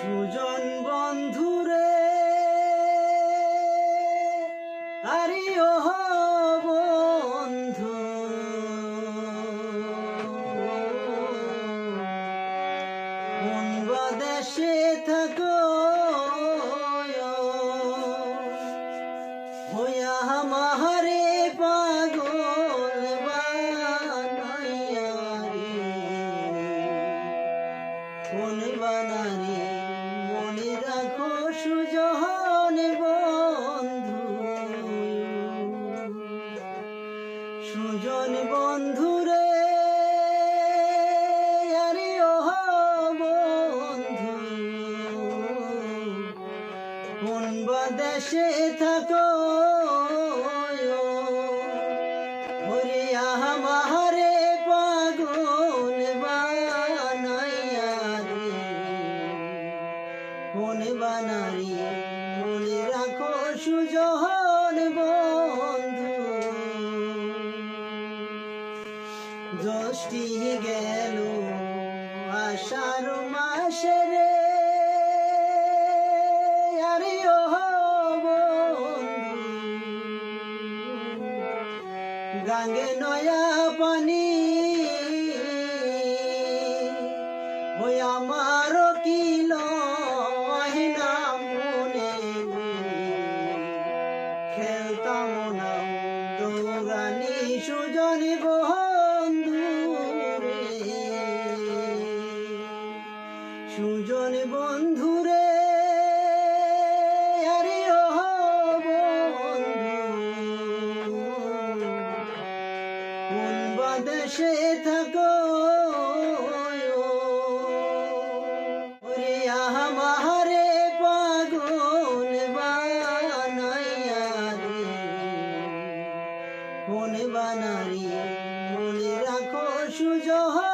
সুজন বন্ধুরে আরে ও বন্ধু। কোন দেশে থাকো কোন বানারে মনে রাখো সুজন বন্ধু। সুজন বন্ধু রে, আরে ও বন্ধু। কোন দেশে থাকো কোন বানারি মনে রাখো সুজন বন্ধু। দশটি গেল আষাঢ় মাসে রে আরে ও গাঙ্গে নয়া পানি। ওই আমার কিল আহিনা মনে খেলতাম না দৌড়ানি সুজন বন্ধু সুজন বন্ধু রে বন্ধু। থাকো। কোন বানারি মনে রাখো সুজহ